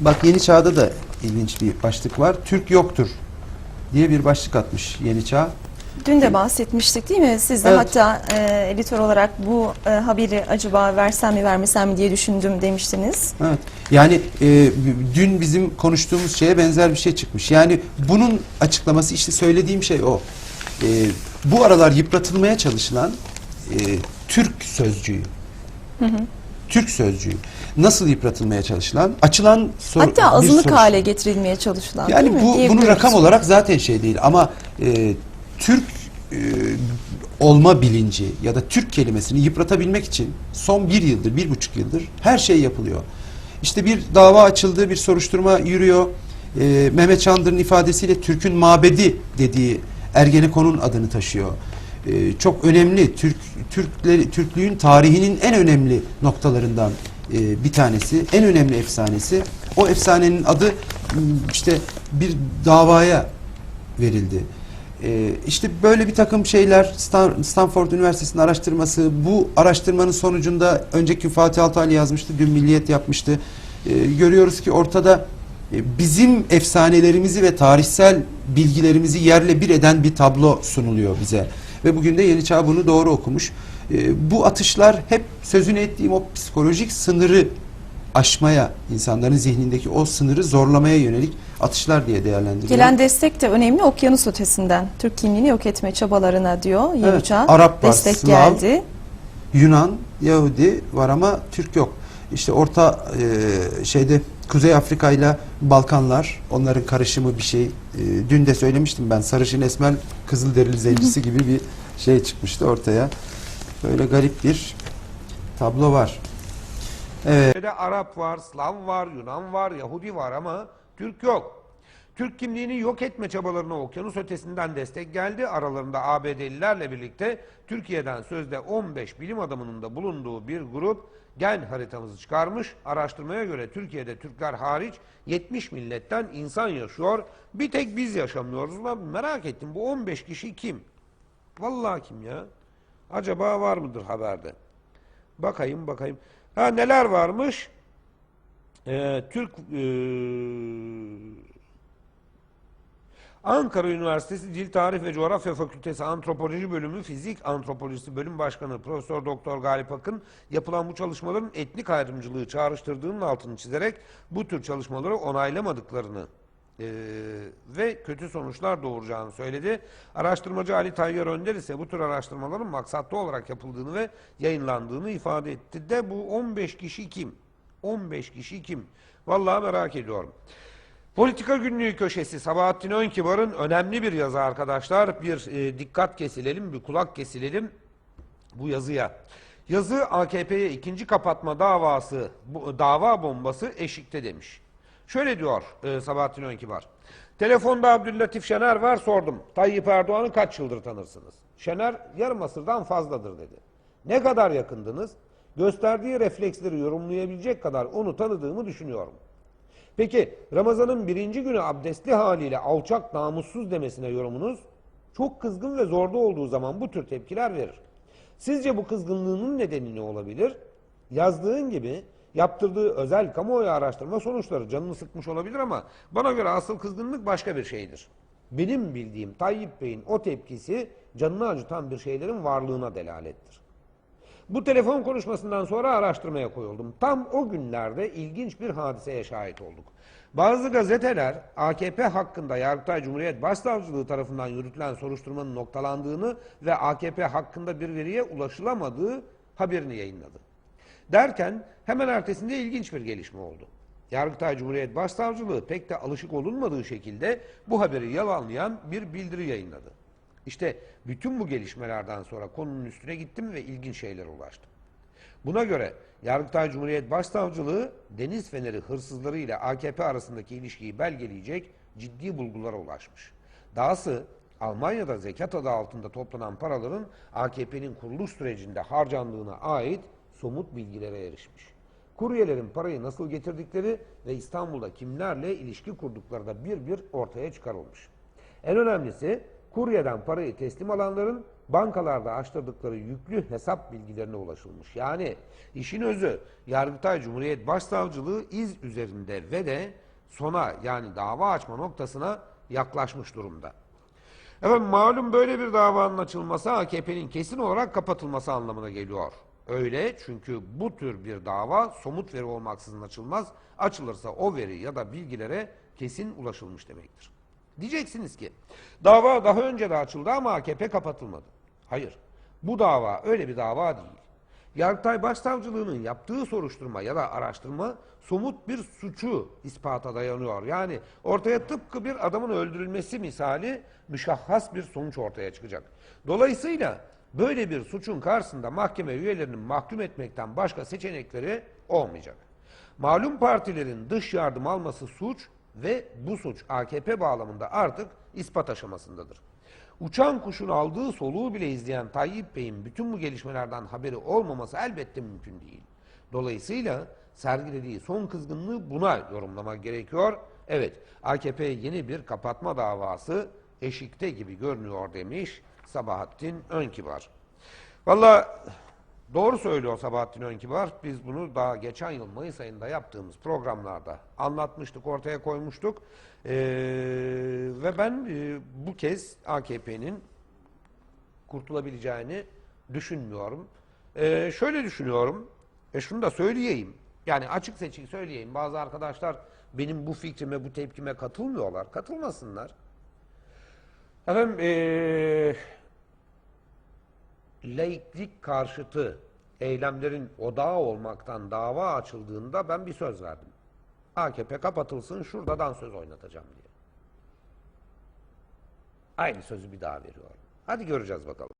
Bak Yeni Çağ'da da ilginç bir başlık var. Türk yoktur diye bir başlık atmış Yeni Çağ. Dün de bahsetmiştik değil mi? Siz de Evet. hatta e, editör olarak bu e, haberi acaba versem mi vermesem mi diye düşündüm demiştiniz. Evet. Yani e, dün bizim konuştuğumuz şeye benzer bir şey çıkmış. Yani bunun açıklaması işte söylediğim şey o. E, bu aralar yıpratılmaya çalışılan e, Türk sözcüğü. Türk sözcüğü. Nasıl yıpratılmaya çalışılan? Açılan soru. Hatta azınlık soru- hale getirilmeye çalışılan Yani değil mi? bu bunun Diyebiliriz. rakam olarak zaten şey değil ama e, Türk e, olma bilinci ya da Türk kelimesini yıpratabilmek için son bir yıldır, bir buçuk yıldır her şey yapılıyor. İşte bir dava açıldı, bir soruşturma yürüyor. E, Mehmet Çandır'ın ifadesiyle Türk'ün mabedi dediği Ergenekon'un adını taşıyor. E, çok önemli Türk Türkleri Türklüğün tarihinin en önemli noktalarından e, bir tanesi, en önemli efsanesi. O efsanenin adı işte bir davaya verildi. E, işte böyle bir takım şeyler Stan- Stanford Üniversitesi'nin araştırması bu araştırmanın sonucunda önceki Fatih Altaylı yazmıştı dün Milliyet yapmıştı E, görüyoruz ki ortada e, bizim efsanelerimizi ve tarihsel bilgilerimizi yerle bir eden bir tablo sunuluyor bize ve bugün de Yeni Çağ bunu doğru okumuş E, bu atışlar hep sözünü ettiğim o psikolojik sınırı aşmaya insanların zihnindeki o sınırı zorlamaya yönelik atışlar diye değerlendiriyorum. Gelen destek de önemli okyanus ötesinden. Türk kimliğini yok etme çabalarına diyor Yeni Evet, Çağ. Arap var, destek Slav. geldi. Yunan, Yahudi var ama Türk yok. İşte orta e, şeyde Kuzey Afrika ile Balkanlar onların karışımı bir şey. E, dün de söylemiştim ben sarışın esmer kızılderili zencisi gibi bir şey çıkmıştı ortaya. Böyle garip bir tablo var. Evet. Arap var, Slav var, Yunan var, Yahudi var ama Türk yok. Türk kimliğini yok etme çabalarına okyanus ötesinden destek geldi. Aralarında ABD'lilerle birlikte Türkiye'den sözde 15 bilim adamının da bulunduğu bir grup gen haritamızı çıkarmış. Araştırmaya göre Türkiye'de Türkler hariç 70 milletten insan yaşıyor. Bir tek biz yaşamıyoruz. Ulan merak ettim bu 15 kişi kim? Vallahi kim ya? Acaba var mıdır haberde? Bakayım bakayım. Ha neler varmış? Ee, Türk ee, Ankara Üniversitesi Dil Tarih ve Coğrafya Fakültesi Antropoloji Bölümü Fizik Antropolojisi Bölüm Başkanı Profesör Doktor Galip Akın yapılan bu çalışmaların etnik ayrımcılığı çağrıştırdığının altını çizerek bu tür çalışmaları onaylamadıklarını ee, ve kötü sonuçlar doğuracağını söyledi. Araştırmacı Ali Tayyar Önder ise bu tür araştırmaların maksatlı olarak yapıldığını ve yayınlandığını ifade etti de bu 15 kişi kim? 15 kişi kim? Vallahi merak ediyorum. Politika Günlüğü köşesi Sabahattin Önkibar'ın önemli bir yazı arkadaşlar. Bir e, dikkat kesilelim, bir kulak kesilelim bu yazıya. Yazı AKP'ye ikinci kapatma davası, bu, dava bombası eşikte demiş. Şöyle diyor e, Sabahattin Önkibar. Telefonda Abdüllatif Şener var sordum. Tayyip Erdoğan'ı kaç yıldır tanırsınız? Şener yarım asırdan fazladır dedi. Ne kadar yakındınız? Gösterdiği refleksleri yorumlayabilecek kadar onu tanıdığımı düşünüyorum. Peki Ramazan'ın birinci günü abdestli haliyle alçak namussuz demesine yorumunuz çok kızgın ve zorda olduğu zaman bu tür tepkiler verir. Sizce bu kızgınlığının nedeni ne olabilir? Yazdığın gibi yaptırdığı özel kamuoyu araştırma sonuçları canını sıkmış olabilir ama bana göre asıl kızgınlık başka bir şeydir. Benim bildiğim Tayyip Bey'in o tepkisi canını acıtan bir şeylerin varlığına delalettir. Bu telefon konuşmasından sonra araştırmaya koyuldum. Tam o günlerde ilginç bir hadiseye şahit olduk. Bazı gazeteler AKP hakkında Yargıtay Cumhuriyet Başsavcılığı tarafından yürütülen soruşturmanın noktalandığını ve AKP hakkında bir veriye ulaşılamadığı haberini yayınladı. Derken hemen ertesinde ilginç bir gelişme oldu. Yargıtay Cumhuriyet Başsavcılığı pek de alışık olunmadığı şekilde bu haberi yalanlayan bir bildiri yayınladı. İşte bütün bu gelişmelerden sonra konunun üstüne gittim ve ilginç şeyler ulaştım. Buna göre Yargıtay Cumhuriyet Başsavcılığı Deniz Feneri hırsızları ile AKP arasındaki ilişkiyi belgeleyecek ciddi bulgulara ulaşmış. Dahası Almanya'da zekat adı altında toplanan paraların AKP'nin kuruluş sürecinde harcandığına ait somut bilgilere erişmiş. Kuryelerin parayı nasıl getirdikleri ve İstanbul'da kimlerle ilişki kurdukları da bir bir ortaya çıkarılmış. En önemlisi kuryeden parayı teslim alanların bankalarda açtırdıkları yüklü hesap bilgilerine ulaşılmış. Yani işin özü Yargıtay Cumhuriyet Başsavcılığı iz üzerinde ve de sona yani dava açma noktasına yaklaşmış durumda. Efendim malum böyle bir davanın açılması AKP'nin kesin olarak kapatılması anlamına geliyor. Öyle çünkü bu tür bir dava somut veri olmaksızın açılmaz. Açılırsa o veri ya da bilgilere kesin ulaşılmış demektir. Diyeceksiniz ki dava daha önce de açıldı ama AKP kapatılmadı. Hayır. Bu dava öyle bir dava değil. Yargıtay Başsavcılığı'nın yaptığı soruşturma ya da araştırma somut bir suçu ispata dayanıyor. Yani ortaya tıpkı bir adamın öldürülmesi misali müşahhas bir sonuç ortaya çıkacak. Dolayısıyla böyle bir suçun karşısında mahkeme üyelerinin mahkum etmekten başka seçenekleri olmayacak. Malum partilerin dış yardım alması suç ve bu suç AKP bağlamında artık ispat aşamasındadır. Uçan kuşun aldığı soluğu bile izleyen Tayyip Bey'in bütün bu gelişmelerden haberi olmaması elbette mümkün değil. Dolayısıyla sergilediği son kızgınlığı buna yorumlamak gerekiyor. Evet, AKP yeni bir kapatma davası eşikte gibi görünüyor demiş Sabahattin Önkibar. Valla doğru söylüyor Sabahattin Önkibar. Biz bunu daha geçen yıl Mayıs ayında yaptığımız programlarda anlatmıştık, ortaya koymuştuk. Ee, ve ben e, bu kez AKP'nin kurtulabileceğini düşünmüyorum. Ee, şöyle düşünüyorum, e şunu da söyleyeyim. Yani açık seçik söyleyeyim. Bazı arkadaşlar benim bu fikrime, bu tepkime katılmıyorlar. Katılmasınlar. Efendim, ee, laiklik karşıtı eylemlerin odağı olmaktan dava açıldığında ben bir söz verdim. AKP kapatılsın şuradadan söz oynatacağım diye. Aynı sözü bir daha veriyorum. Hadi göreceğiz bakalım.